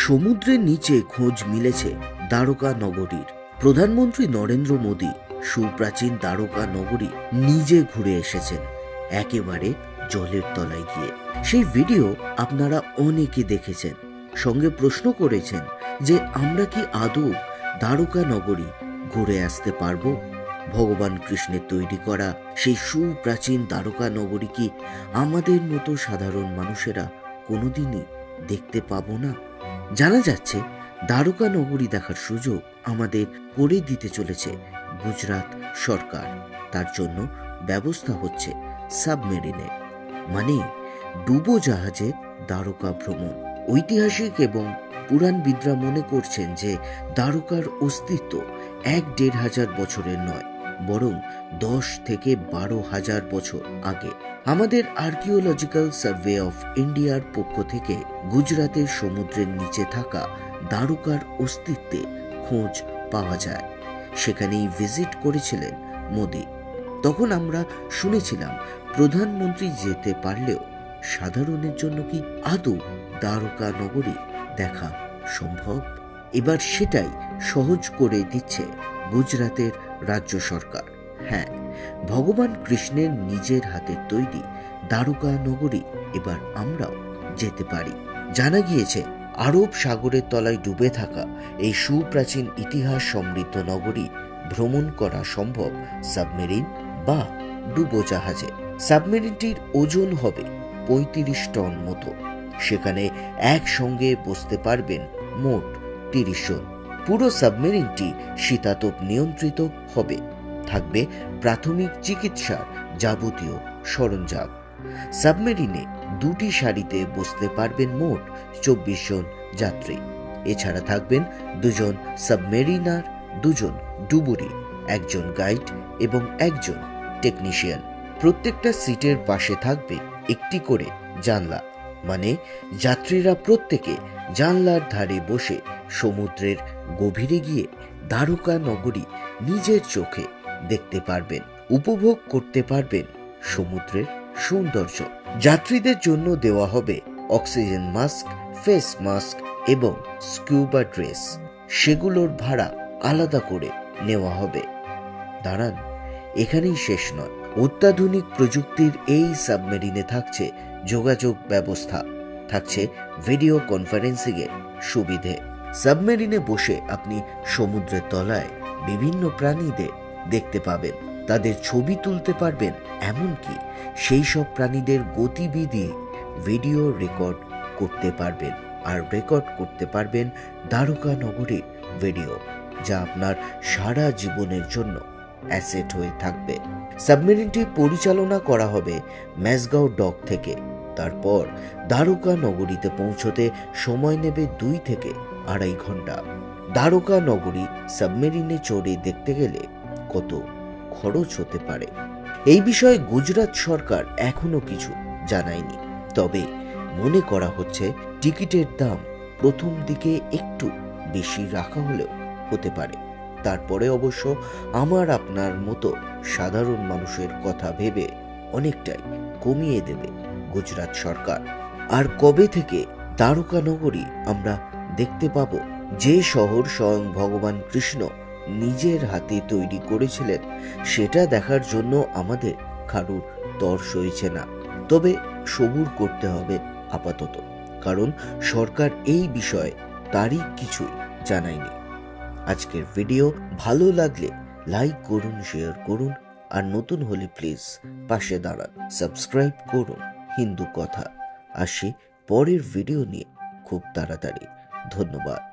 সমুদ্রের নিচে খোঁজ মিলেছে দ্বারকা নগরীর। প্রধানমন্ত্রী নরেন্দ্র মোদী সুপ্রাচীন দ্বারকা নগরী নিজে ঘুরে এসেছেন, একেবারে জলের তলায় গিয়ে। সেই ভিডিও আপনারা অনেকে দেখেছেন, সঙ্গে প্রশ্ন করেছেন যে আমরা কি আদৌ দ্বারকা নগরী ঘুরে আসতে পারব? ভগবান কৃষ্ণের তৈরি করা সেই সুপ্রাচীন দ্বারকা নগরী কি আমাদের মতো সাধারণ মানুষেরা কোনোদিনই দেখতে পাবো না? জানা যাচ্ছে দ্বারকা নগরী দেখার সুযোগ আমাদের করে দিতে চলেছে গুজরাট সরকার। তার জন্য ব্যবস্থা হচ্ছে সাবমেরিনে। মানে ডুবো জাহাজে দ্বারকা ভ্রমণ। ঐতিহাসিক এবং পুরাণবিদরা মনে করছেন যে দ্বারকার অস্তিত্ব এক দেড় হাজার বছরের নয়। বরং দশ থেকে বারো হাজার বছর আগে। আমাদের আর্কিওলজিক্যাল সার্ভে অফ ইন্ডিয়ার পক্ষ থেকে গুজরাতের সমুদ্রের নিচে থাকা দ্বারকার অস্তিত্বে খোঁজ পাওয়া যায়। সেখানেই ভিজিট করেছিলেন মোদি। তখন আমরা শুনেছিলাম, প্রধানমন্ত্রী যেতে পারলেও সাধারণের জন্য কি আদৌ দ্বারকা নগরী দেখা সম্ভব? এবার সেটাই সহজ করে দিচ্ছে গুজরাতের রাজ্য সরকার। হ্যাঁ ভগবান কৃষ্ণের নিজের হাতে তৈরি দ্বারকা নগরী এবার আমরাও যেতে পারি। জানা গিয়েছে, আরব সাগরের তলায় ডুবে থাকা এই সুপ্রাচীন ইতিহাস সমৃদ্ধ নগরী ভ্রমণ করা সম্ভব সাবমেরিন বা ডুবোজাহাজে। সাবমেরিনটির ওজন হবে পঁয়ত্রিশ টন মতো। সেখানে একসঙ্গে বসতে পারবেন মোট তিরিশ জন। পুরো সাবমেরিনটি শীতাতপ নিয়ন্ত্রিত হবে। থাকবে প্রাথমিক চিকিৎসার যাবতীয় সরঞ্জাম। সাবমেরিনে দুটি সারিতে বসতে পারবেন মোট চব্বিশ জন যাত্রী। এছাড়া থাকবেন দুজন সাবমেরিনার, দুজন ডুবুরি, একজন গাইড এবং একজন টেকনিশিয়ান। প্রত্যেকটা সিটের পাশে থাকবে একটি করে জানলা। মানে যাত্রীরা প্রত্যেকে জানলার ধারে বসে সমুদ্রের গভীরে গিয়ে দ্বারকা নগরী নিজের চোখে দেখতে পারবেন, উপভোগ করতে পারবেন সমুদ্রের সৌন্দর্য। যাত্রীদের জন্য দেওয়া হবে অক্সিজেন মাস্ক, ফেস মাস্ক এবং স্কিউবা ড্রেস। সেগুলোর ভাড়া আলাদা করে নেওয়া হবে। দাঁড়ান, এখানেই শেষ নয়। অত্যাধুনিক প্রযুক্তির এই সাবমেরিনে থাকছে যোগাযোগ ব্যবস্থা। থাকছে ভিডিও কনফারেন্সিং এর সুবিধে। সাবমেরিনে বসে আপনি সমুদ্রের তলায় বিভিন্ন প্রাণীদের দেখতে পাবেন। তাদের ছবি তুলতে পারবেন এমনকি সেই সব প্রাণীদের গতিবিধি ভিডিও রেকর্ড করতে পারবেন আর রেকর্ড করতে পারবেন দ্বারকা নগরীর ভিডিও, যা আপনার সারা জীবনের জন্য অ্যাসেট হয়ে থাকবে। সাবমেরিনটি পরিচালনা করা হবে ম্যাসগাঁও ডক থেকে। তারপর দ্বারকা নগরীতে পৌঁছতে সময় নেবে দুই থেকে আড়াই ঘণ্টা। দ্বারকা নগরী সাবমেরিনে চড়ে দেখতে গেলে কত খরচ হতে পারে। এই বিষয়ে গুজরাট সরকার এখনও কিছু জানায়নি। তবে মনে করা হচ্ছে টিকিটের দাম প্রথম দিকে একটু বেশি রাখা হলেও হতে পারে। তারপরে অবশ্য আমার আপনার মতো সাধারণ মানুষের কথা ভেবে অনেকটাই কমিয়ে দেবে। গুজরাট সরকার। আর কবে থেকে দ্বারকা নগরী আমরা দেখতে পাবো যে শহর স্বয়ং ভগবান কৃষ্ণ নিজের হাতে তৈরি করেছিলেন, সেটা দেখার জন্য আমাদের কারুর তর সইছে না। তবে সবুর করতে হবে আপাতত, কারণ সরকার এই বিষয়ে তারিখ কিছুই জানায়নি। আজকের ভিডিও ভালো লাগলে লাইক করুন, শেয়ার করুন, আর নতুন হলে প্লিজ পাশে দাঁড়ান, সাবস্ক্রাইব করুন। হিন্দু কথা। আসি পরের ভিডিও নিয়ে। খুব তাড়াতাড়ি। ধন্যবাদ।